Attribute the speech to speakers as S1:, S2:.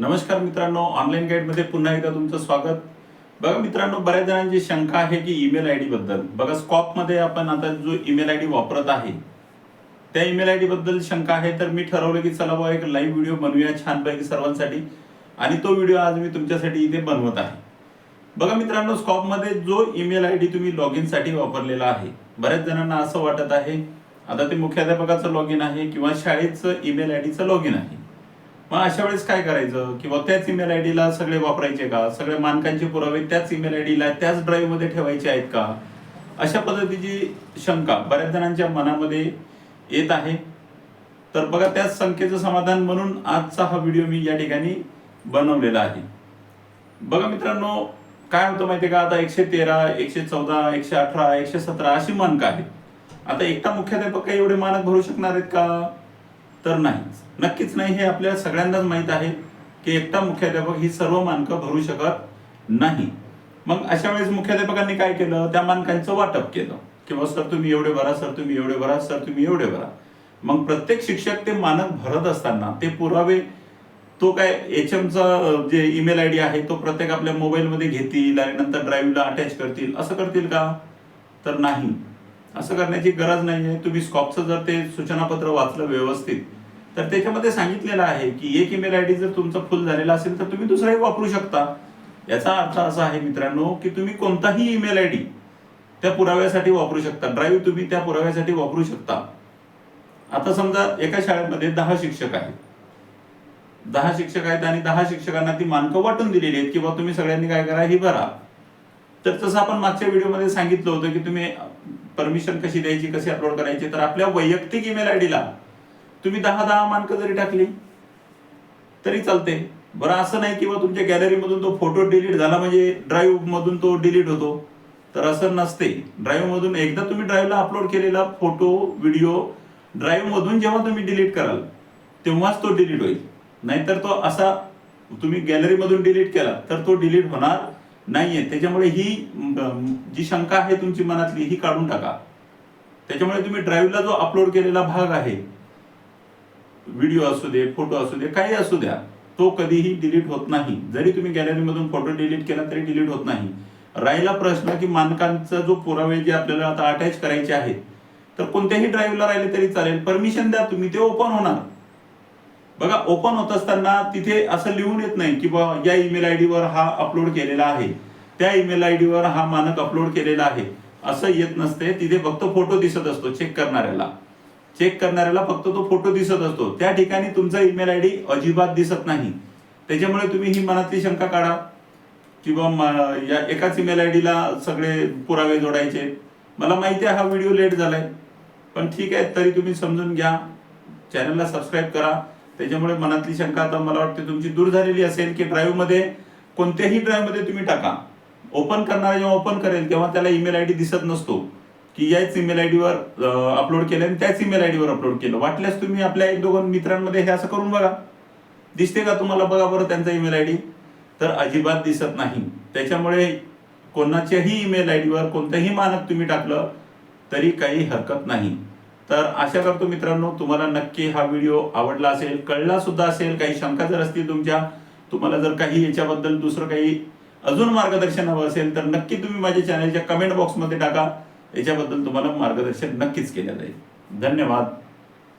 S1: नमस्कार मित्रांनो ऑनलाईन गाईडमध्ये पुन्हा एकदा तुमचं स्वागत. बघा मित्रांनो बऱ्याच जणांची शंका आहे की ईमेल आय डी बद्दल. बघा स्कॉपमध्ये आपण आता जो ईमेल आय डी वापरत आहे त्या ईमेल आय डी बद्दल शंका आहे तर मी ठरवलं की चला बा एक लाईव्ह व्हिडिओ बनवूया छानपैकी सर्वांसाठी. आणि तो व्हिडिओ आज मी तुमच्यासाठी इथे बनवत आहे. बघा मित्रांनो स्कॉपमध्ये जो ईमेल आय डी तुम्ही लॉग इनसाठी वापरलेला आहे बऱ्याच जणांना असं वाटत आहे आता ते मुख्याध्यापकाचं लॉग इन आहे किंवा शाळेचं ईमेल आय डीचं लॉग इन आहे. मग अशा वेळेस काय करायचं? किंवा त्याच ईमेल आय डीला सगळे वापरायचे का? सगळे मानकांचे पुरावे त्याच ईमेल आय डीला त्याच ड्राईव्हमध्ये ठेवायचे आहेत का? अशा पद्धतीची शंका बऱ्याच जणांच्या मनामध्ये येत आहे. तर बघा त्याच शंकेचं समाधान म्हणून आजचा हा व्हिडिओ मी या ठिकाणी बनवलेला आहे. बघा मित्रांनो काय होतं माहितीये का? आता एकशे तेरा एकशे चौदा एकशे अठरा एकशे सतरा अशी मानकं आहेत. आता एकटा मुख्याध्यापक काही एवढे मानक भरू शकणार आहेत का? तर नाही नक्कीच नाही हे आपल्या सगळ्यांनाच माहीत आहे की एकटा मुख्याध्यापक ही सर्व मानकं भरू शकत नाही. मग अशा वेळेस मुख्याध्यापकांनी काय केलं? त्या मानकांचं वाटप केलं. किंवा सर तुम्ही एवढे भरा सर तुम्ही एवढे भरा सर तुम्ही एवढे भरा. मग प्रत्येक शिक्षक ते मानक भरत असताना ते पुरावे तो काय एच एमचा जे ईमेल आय डी आहे तो प्रत्येक आपल्या मोबाईलमध्ये घेतील आणि नंतर ड्राईव्हला अटॅच करतील. असं करतील का? तर नाही. असं करण्याची गरज नाही आहे तुम्ही स्कॉपचं जर ते सूचनापत्र वाचलं व्यवस्थित तर त्याच्यामध्ये सांगितलेलं आहे की एक ईमेल आय डी जर तुमचा फुल झालेला असेल तर तुम्ही दुसराही वापरू शकता. याचा अर्थ असा आहे मित्रांनो की तुम्ही कोणताही ईमेल आय डी त्या पुराव्यासाठी वापरू शकता. ड्राईव्ह तुम्ही त्या पुराव्यासाठी वापरू शकता. आता समजा एका शाळेमध्ये दहा शिक्षक आहेत. दहा शिक्षक आहेत आणि दहा शिक्षकांना ती मानकं वाटून दिलेली आहेत किंवा तुम्ही सगळ्यांनी काय करा ही भरा. तर तसं आपण मागच्या व्हिडिओमध्ये सांगितलं होतं की तुम्ही परमिशन कशी द्यायची कशी अपलोड करायची? तर आपल्या वैयक्तिक ईमेल आय डीला तुम्ही दहा दहा मानकं जरी टाकली तरी चालते. बरं असं नाही किंवा तुमच्या गॅलरीमधून तो फोटो डिलीट झाला म्हणजे ड्राईव्ह मधून तो डिलीट होतो. तर असं नसते. ड्राईव्ह मधून एकदा तुम्ही ड्राईव्हला अपलोड केलेला फोटो व्हिडिओ ड्राईव्ह मधून जेव्हा तुम्ही डिलीट कराल तेव्हाच तो डिलीट होईल. नाहीतर तो असा तुम्ही गॅलरीमधून डिलीट केला तर तो डिलीट होणार नाहीये. त्याच्यामुळे ही जी शंका आहे तुमची मनातली ही काढून टाका. त्याच्यामुळे तुम्ही ड्राईव्हला जो अपलोड केलेला भाग आहे व्हिडिओ असू दे फोटो असू दे काही असू द्या तो कधीही डिलीट होत नाही. जरी तुम्ही गॅलरीमधून फोटो डिलीट केला तरी डिलीट होत नाही. राहिला प्रश्न की मानकांचा जो पुरावे जे आपल्याला आता अटॅच करायचे आहेत तर कोणत्याही ड्राईव्हला राहिले तरी चालेल. परमिशन द्या तुम्ही ते ओपन होणार. बघा ओपन होत असताना तिथे असं लिहून येत नाही की बा या ईमेल आय वर हा अपलोड केलेला आहे. त्या ईमेल आय वर हा मानक अपलोड केलेला आहे. असं येत नसते तिथे फक्त फोटो दिसत असतो चेक करणाऱ्याला. चेक करणाऱ्याला फक्त तो फोटो दिसत असतो. त्या ठिकाणी तुमचा ईमेल आय डी अजिबात दिसत नाही. त्याच्यामुळे तुम्ही ही मनातली शंका काढा. किंवा या एकाच ईमेल आय डीला सगळे पुरावे जोडायचे. मला माहिती आहे हा व्हिडिओ लेट झालाय. पण ठीक आहे तरी तुम्ही समजून घ्या. चॅनलला सबस्क्राईब करा. त्याच्यामुळे मनातली शंका आता मला वाटते तुमची दूर झालेली असेल की ड्राईव्हमध्ये कोणत्याही ड्राईव्हमध्ये तुम्ही टाका. ओपन करणारा जेव्हा ओपन करेल तेव्हा त्याला ईमेल आय डी दिसत नसतो. की याच ईमेल आय डीवर अपलोड केलं आणि त्याच ईमेल आय डीवर अपलोड केलं. वाटल्यास तुम्ही आपल्या एक दोघं मित्रांमध्ये हे असं करून बघा. दिसते का तुम्हाला बघा बरं त्यांचा ईमेल आय डी तर अजिबात दिसत नाही. त्याच्यामुळे कोणाच्याही ईमेल आय डीवर कोणतंही मानक तुम्ही टाकलं तरी काही हरकत नाही. तर आशा करतो मित्रांनो तुम्हाला नक्की हा व्हिडिओ आवडला असेल कळला सुद्धा असेल काही शंका जर असतील तुमच्या तुम्हाला जर काही याच्याबद्दल दुसरं काही अजून मार्गदर्शन हवं असेल तर नक्की तुम्ही माझ्या चॅनलच्या कमेंट बॉक्समध्ये टाका. याच्याबद्दल तुम्हाला मार्गदर्शन नक्कीच केलं जाईल. धन्यवाद.